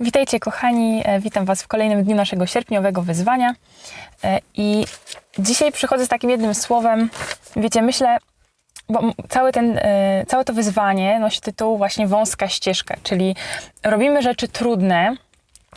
Witajcie kochani, E, witam Was w kolejnym dniu naszego sierpniowego wyzwania. E, I dzisiaj przychodzę z takim jednym słowem. Wiecie, myślę, bo cały ten, e, całe to wyzwanie nosi tytuł właśnie wąska ścieżka, czyli robimy rzeczy trudne,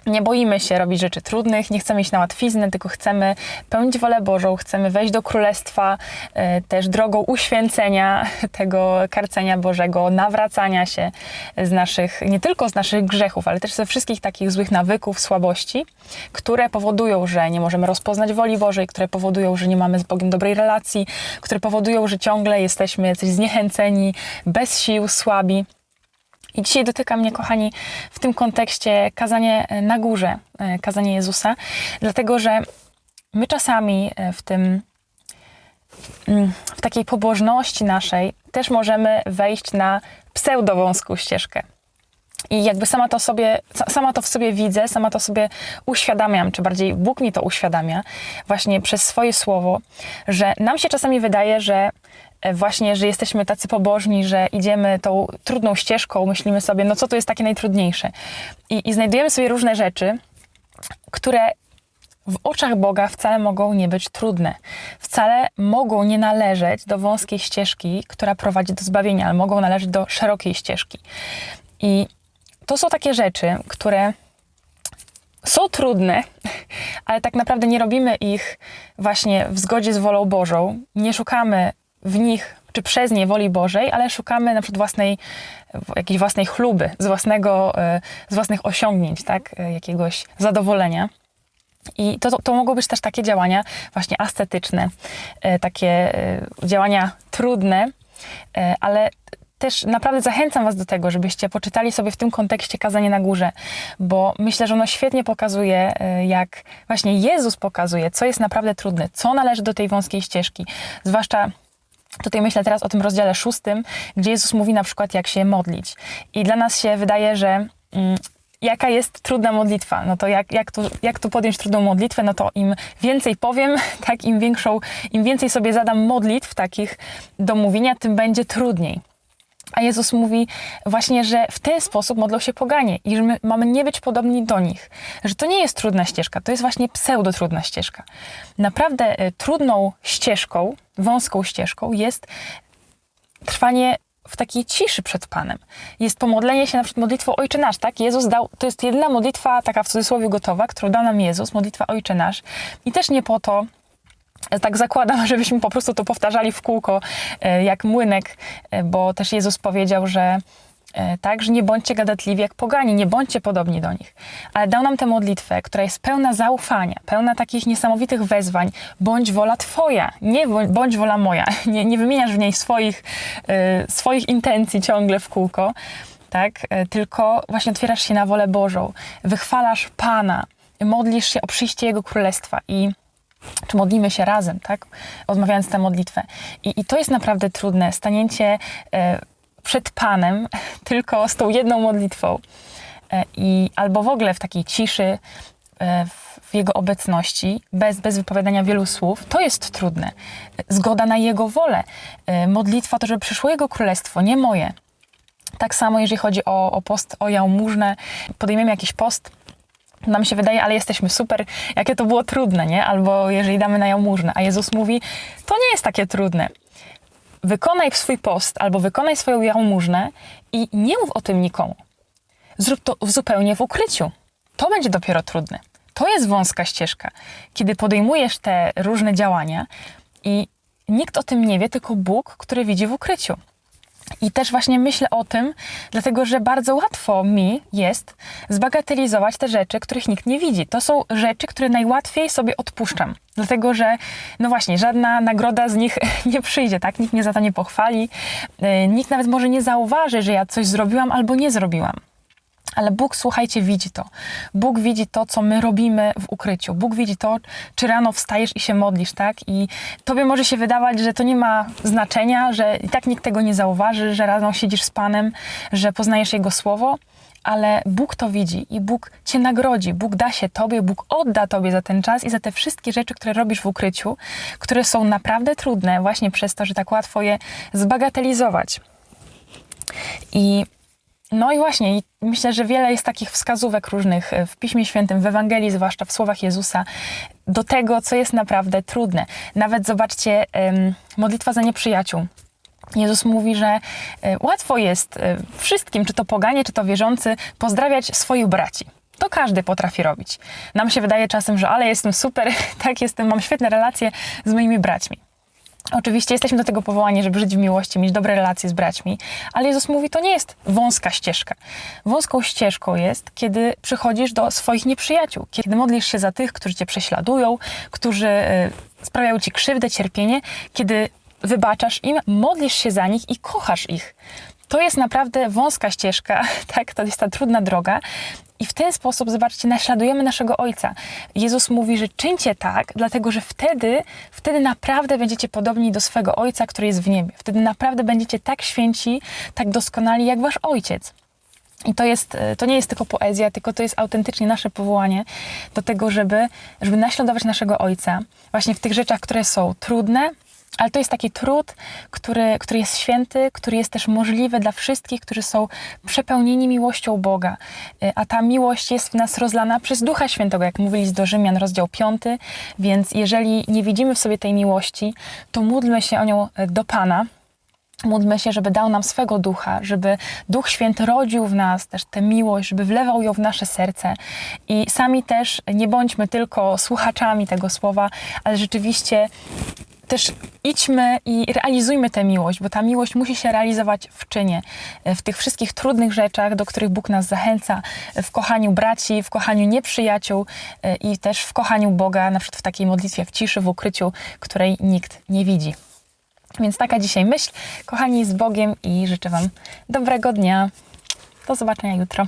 nie boimy się robić rzeczy trudnych, nie chcemy iść na łatwiznę, tylko chcemy pełnić wolę Bożą, chcemy wejść do Królestwa e, też drogą uświęcenia tego karcenia Bożego, nawracania się z naszych, nie tylko z naszych grzechów, ale też ze wszystkich takich złych nawyków, słabości, które powodują, że nie możemy rozpoznać woli Bożej, które powodują, że nie mamy z Bogiem dobrej relacji, które powodują, że ciągle jesteśmy jacyś zniechęceni, bez sił, słabi. I dzisiaj dotyka mnie, kochani, w tym kontekście kazanie na górze, e, kazanie Jezusa, dlatego że my czasami e, w tym, mm, w takiej pobożności naszej też możemy wejść na pseudowąską ścieżkę. I jakby sama to, sobie, sa- sama to w sobie widzę, sama to sobie uświadamiam, czy bardziej Bóg mi to uświadamia, właśnie przez swoje słowo, że nam się czasami wydaje, że właśnie, że jesteśmy tacy pobożni, że idziemy tą trudną ścieżką, myślimy sobie, no co tu jest takie najtrudniejsze. I, i znajdujemy sobie różne rzeczy, które w oczach Boga wcale mogą nie być trudne. Wcale mogą nie należeć do wąskiej ścieżki, która prowadzi do zbawienia, ale mogą należeć do szerokiej ścieżki. I to są takie rzeczy, które są trudne, ale tak naprawdę nie robimy ich właśnie w zgodzie z wolą Bożą. Nie szukamy w nich czy przez nie woli Bożej, ale szukamy na przykład własnej, jakiejś własnej chluby, z, własnego, e, z własnych osiągnięć, tak? e, jakiegoś zadowolenia. I to, to, mogą być też takie działania właśnie ascetyczne, e, takie działania trudne, ale też naprawdę zachęcam Was do tego, żebyście poczytali sobie w tym kontekście kazanie na górze, bo myślę, że ono świetnie pokazuje, jak właśnie Jezus pokazuje, co jest naprawdę trudne, co należy do tej wąskiej ścieżki. Zwłaszcza Tutaj myślę teraz o tym rozdziale szóstym, gdzie Jezus mówi na przykład, jak się modlić. I dla nas się wydaje, że mm, jaka jest trudna modlitwa, no to jak, jak, tu, jak tu podjąć trudną modlitwę, no to im więcej powiem, tak, im większą, im więcej sobie zadam modlitw takich do mówienia, tym będzie trudniej. A Jezus mówi właśnie, że w ten sposób modlą się poganie i że my mamy nie być podobni do nich. Że to nie jest trudna ścieżka, to jest właśnie pseudotrudna ścieżka. Naprawdę e, trudną ścieżką, wąską ścieżką jest trwanie w takiej ciszy przed Panem. Jest pomodlenie się na przykład modlitwą Ojcze Nasz, tak? Jezus dał, to jest jedyna modlitwa taka w cudzysłowie gotowa, którą dał nam Jezus, modlitwa Ojcze Nasz. I też nie po to, tak zakładam, żebyśmy po prostu to powtarzali w kółko e, jak młynek, e, bo też Jezus powiedział, że e, tak, że nie bądźcie gadatliwi jak pogani, nie bądźcie podobni do nich. Ale dał nam tę modlitwę, która jest pełna zaufania, pełna takich niesamowitych wezwań. Bądź wola Twoja, nie bądź- wola moja. Nie, nie wymieniasz w niej swoich, swoich intencji ciągle w kółko, tak? Tylko właśnie otwierasz się na wolę Bożą, wychwalasz Pana, modlisz się o przyjście Jego Królestwa i czy modlimy się razem, tak? Odmawiając tę modlitwę. I, I to jest naprawdę trudne, stanięcie e, przed Panem tylko z tą jedną modlitwą. E, I albo w ogóle w takiej ciszy, e, w, Jego obecności, bez, bez wypowiadania wielu słów, to jest trudne. Zgoda na Jego wolę. Modlitwa to, żeby przyszło Jego królestwo, nie moje. Tak samo, jeżeli chodzi o, o post, o jałmużnę, podejmiemy jakiś post, nam się wydaje, ale jesteśmy super, jakie to było trudne, nie? Albo jeżeli damy na jałmużnę, a Jezus mówi, to nie jest takie trudne. Wykonaj swój post albo wykonaj swoją jałmużnę i nie mów o tym nikomu. Zrób to zupełnie w ukryciu. To będzie dopiero trudne. To jest wąska ścieżka, kiedy podejmujesz te różne działania i nikt o tym nie wie, tylko Bóg, który widzi w ukryciu. I też właśnie myślę o tym, dlatego że bardzo łatwo mi jest zbagatelizować te rzeczy, których nikt nie widzi. To są rzeczy, które najłatwiej sobie odpuszczam. Dlatego, że no właśnie, żadna nagroda z nich nie przyjdzie, tak? Nikt mnie za to nie pochwali, yy, nikt nawet może nie zauważy, że ja coś zrobiłam albo nie zrobiłam. Ale Bóg, słuchajcie, widzi to. Bóg widzi to, co my robimy w ukryciu. Bóg widzi to, czy rano wstajesz i się modlisz, tak? I tobie może się wydawać, że to nie ma znaczenia, że i tak nikt tego nie zauważy, że rano siedzisz z Panem, że poznajesz Jego słowo, ale Bóg to widzi i Bóg cię nagrodzi. Bóg da się tobie, Bóg odda tobie za ten czas i za te wszystkie rzeczy, które robisz w ukryciu, które są naprawdę trudne właśnie przez to, że tak łatwo je zbagatelizować. I No i właśnie, i myślę, że wiele jest takich wskazówek różnych e, w Piśmie Świętym, w Ewangelii, zwłaszcza w słowach Jezusa, do tego, co jest naprawdę trudne. Nawet zobaczcie, modlitwa za nieprzyjaciół. Jezus mówi, że e, łatwo jest e, wszystkim, czy to poganie, czy to wierzący, pozdrawiać swoich braci. To każdy potrafi robić. Nam się wydaje czasem, że ale jestem super, tak jestem, mam świetne relacje z moimi braćmi. Oczywiście jesteśmy do tego powołani, żeby żyć w miłości, mieć dobre relacje z braćmi, ale Jezus mówi, to nie jest wąska ścieżka. Wąską ścieżką jest, kiedy przychodzisz do swoich nieprzyjaciół, kiedy modlisz się za tych, którzy cię prześladują, którzy e, sprawiają ci krzywdę, cierpienie, kiedy wybaczasz im, modlisz się za nich i kochasz ich. To jest naprawdę wąska ścieżka, tak? To jest ta trudna droga. I w ten sposób, zobaczcie, naśladujemy naszego Ojca. Jezus mówi, że czyńcie tak, dlatego że wtedy, wtedy naprawdę będziecie podobni do swego Ojca, który jest w niebie. Wtedy naprawdę będziecie tak święci, tak doskonali, jak wasz Ojciec. I to, jest, e, to nie jest tylko poezja, tylko to jest autentycznie nasze powołanie do tego, żeby, żeby naśladować naszego Ojca właśnie w tych rzeczach, które są trudne, ale to jest taki trud, który, który jest święty, który jest też możliwy dla wszystkich, którzy są przepełnieni miłością Boga. Y, A ta miłość jest w nas rozlana przez Ducha Świętego, jak mówili do Rzymian, rozdział 5. Więc jeżeli nie widzimy w sobie tej miłości, to módlmy się o nią y, do Pana. Módlmy się, żeby dał nam swego ducha, żeby Duch Święty rodził w nas też tę miłość, żeby wlewał ją w nasze serce. I sami też nie bądźmy tylko słuchaczami tego słowa, ale rzeczywiście też idźmy i realizujmy tę miłość, bo ta miłość musi się realizować w czynie, w tych wszystkich trudnych rzeczach, do których Bóg nas zachęca, w kochaniu braci, w kochaniu nieprzyjaciół e, i też w kochaniu Boga, na przykład w takiej modlitwie w ciszy, w ukryciu, której nikt nie widzi. Więc taka dzisiaj myśl. Kochani, z Bogiem i życzę Wam dobrego dnia. Do zobaczenia jutro.